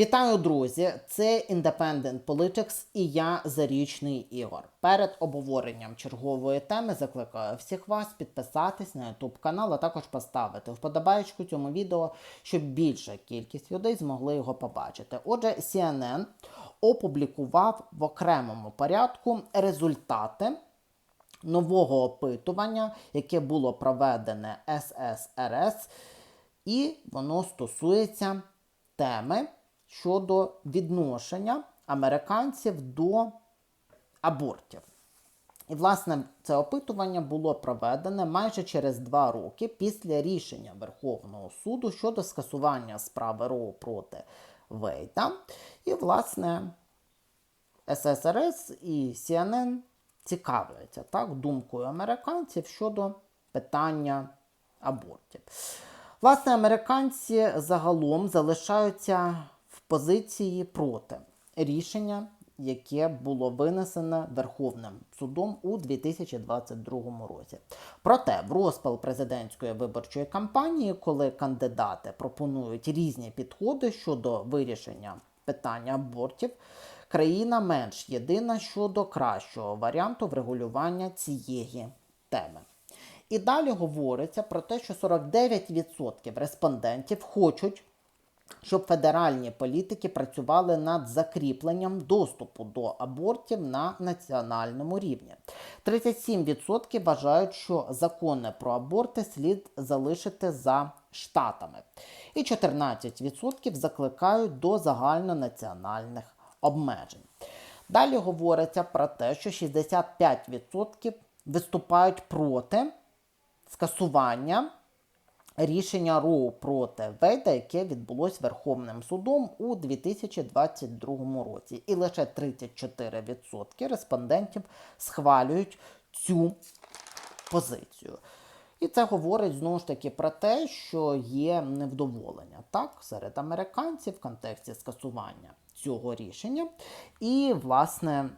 Вітаю, друзі! Це Independent Politics і я Зарічний Ігор. Перед обговоренням чергової теми закликаю всіх вас підписатись на YouTube канал, а також поставити вподобайку цьому відео, щоб більша кількість людей змогли його побачити. Отже, CNN опублікував в окремому порядку результати нового опитування, яке було проведене ССРС, і воно стосується теми щодо відношення американців до абортів. І, власне, це опитування було проведене майже через два роки після рішення Верховного суду щодо скасування справи Роу проти Вейта. І, власне, ССРС і CNN цікавляться так, думкою американців щодо питання абортів. Власне, американці загалом залишаються позиції проти рішення, яке було винесено Верховним судом у 2022 році. Проте, в розпал президентської виборчої кампанії, коли кандидати пропонують різні підходи щодо вирішення питання абортів, країна менш єдина щодо кращого варіанту врегулювання цієї теми. І далі говориться про те, що 49% респондентів хочуть, щоб федеральні політики працювали над закріпленням доступу до абортів на національному рівні. 37% вважають, що закони про аборти слід залишити за штатами. І 14% закликають до загальнонаціональних обмежень. Далі говориться про те, що 65% виступають проти скасування рішення Роу проти Вейда, яке відбулось Верховним судом у 2022 році. І лише 34% респондентів схвалюють цю позицію. І це говорить знову ж таки про те, що є невдоволення так, серед американців в контексті скасування цього рішення. І, власне,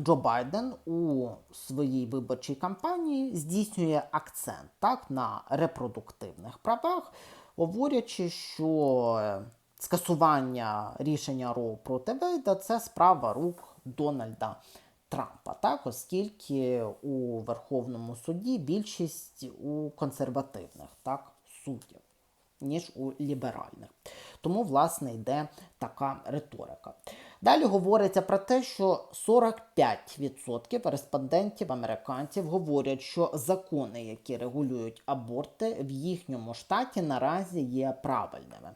Джо Байден у своїй виборчій кампанії здійснює акцент так, на репродуктивних правах, говорячи, що скасування рішення Роу проти Вейда це справа рук Дональда Трампа, так, оскільки у Верховному суді більшість у консервативних так, суддів, ніж у ліберальних. Тому, власне, йде така риторика. Далі говориться про те, що 45% респондентів американців говорять, що закони, які регулюють аборти в їхньому штаті, наразі є правильними.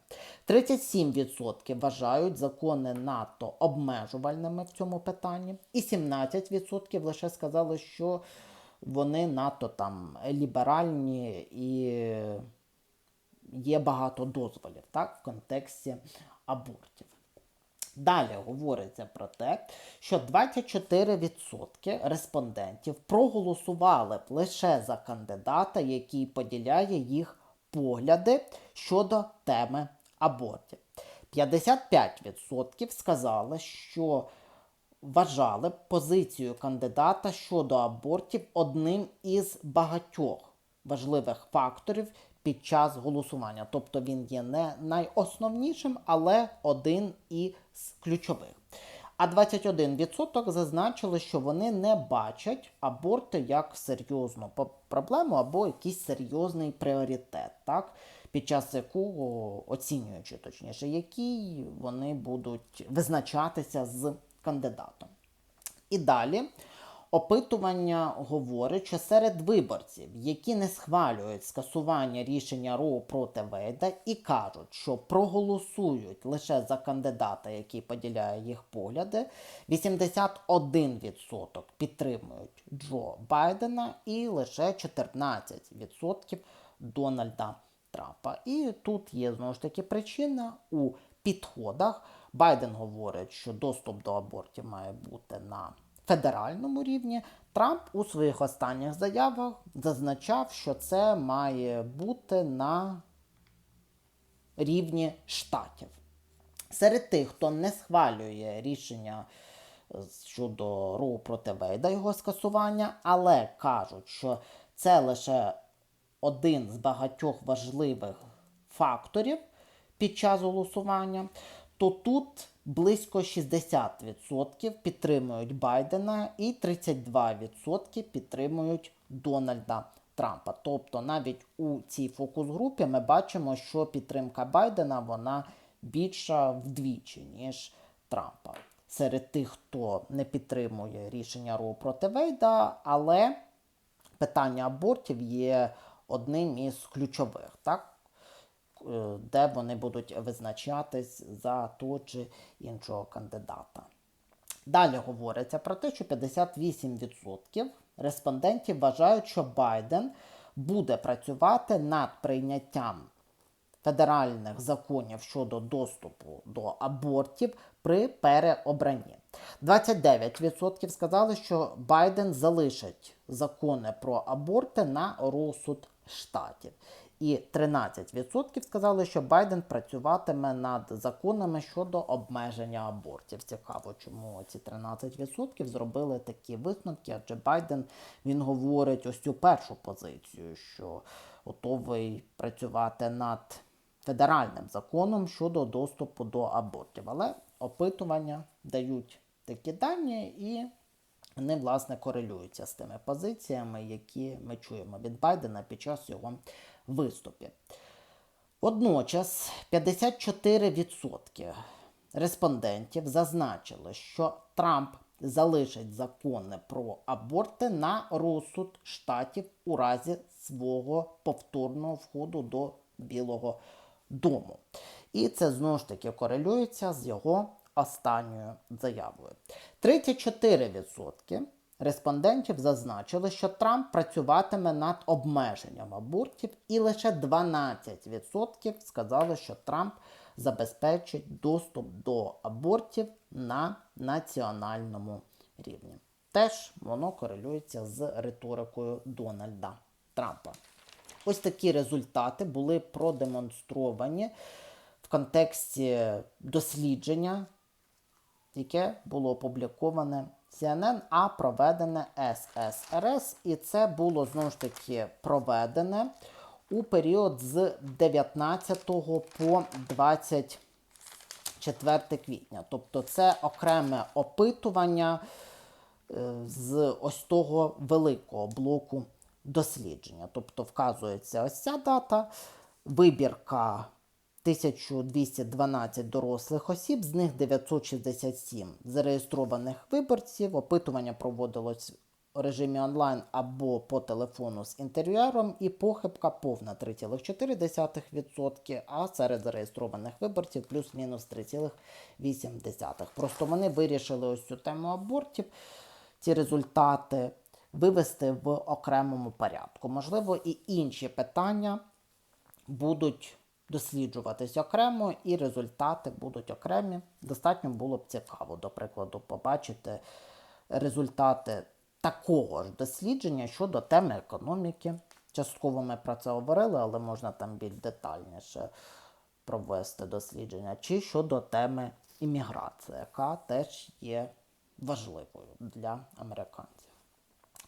37% вважають закони надто обмежувальними в цьому питанні, і 17% лише сказали, що вони надто там ліберальні і є багато дозволів так, в контексті абортів. Далі говориться про те, що 24% респондентів проголосували б лише за кандидата, який поділяє їх погляди щодо теми абортів. 55% сказали, що вважали позицію кандидата щодо абортів одним із багатьох важливих факторів під час голосування. Тобто він є не найосновнішим, але один із ключових. А 21% зазначили, що вони не бачать аборти як серйозну проблему або якийсь серйозний пріоритет, так? під час якого оцінюючи точніше, який вони будуть визначатися з кандидатом. І далі Опитування говорить, що серед виборців, які не схвалюють скасування рішення Роу проти Вейда і кажуть, що проголосують лише за кандидата, який поділяє їх погляди, 81% підтримують Джо Байдена і лише 14% Дональда Трампа. І тут є знову ж таки причина у підходах. Байден говорить, що доступ до абортів має бути на федеральному рівні, Трамп у своїх останніх заявах зазначав, що це має бути на рівні штатів. Серед тих, хто не схвалює рішення щодо Роу проти Вейда його скасування, але кажуть, що це лише один з багатьох важливих факторів під час голосування, то тут близько 60% підтримують Байдена і 32% підтримують Дональда Трампа. Тобто навіть у цій фокус-групі ми бачимо, що підтримка Байдена вона більша вдвічі, ніж Трампа. Серед тих, хто не підтримує рішення Роу проти Вейда, але питання абортів є одним із ключових, так? Е, де вони будуть визначатись за того чи іншого кандидата. Далі говориться про те, що 58% респондентів вважають, що Байден буде працювати над прийняттям федеральних законів щодо доступу до абортів при переобранні. 29% сказали, що Байден залишить закони про аборти на розсуд штатів. І 13% сказали, що Байден працюватиме над законами щодо обмеження абортів. Цікаво, чому ці 13% зробили такі висновки, адже Байден він говорить ось цю першу позицію, що готовий працювати над федеральним законом щодо доступу до абортів. Але опитування дають такі дані і вони, власне, корелюються з тими позиціями, які ми чуємо від Байдена під час його виступів. Водночас 54% респондентів зазначили, що Трамп залишить закони про аборти на розсуд штатів у разі свого повторного входу до Білого Дому. І це знову ж таки корелюється з його останньою заявою. 34% респондентів зазначили, що Трамп працюватиме над обмеженням абортів, і лише 12% сказали, що Трамп забезпечить доступ до абортів на національному рівні. Теж воно корелюється з риторикою Дональда Трампа. Ось такі результати були продемонстровані в контексті дослідження, яке було опубліковане CNN, а проведене ССРС. І це було знову ж таки проведене у період з 19 по 24 квітня. Тобто це окреме опитування е, з ось того великого блоку дослідження. Тобто вказується ось ця дата, вибірка 1212 дорослих осіб, з них 967 зареєстрованих виборців. Опитування проводилось у режимі онлайн або по телефону з інтерв'юером, і похибка повна 3,4%, а серед зареєстрованих виборців плюс-мінус 3,8%. Просто вони вирішили ось цю тему абортів, ці результати вивести в окремому порядку. Можливо, і інші питання будуть досліджуватись окремо, і результати будуть окремі. Достатньо було б цікаво, до прикладу, побачити результати такого ж дослідження щодо теми економіки. Частково ми про це говорили, але можна там більш детальніше провести дослідження, чи щодо теми імміграції, яка теж є важливою для американців.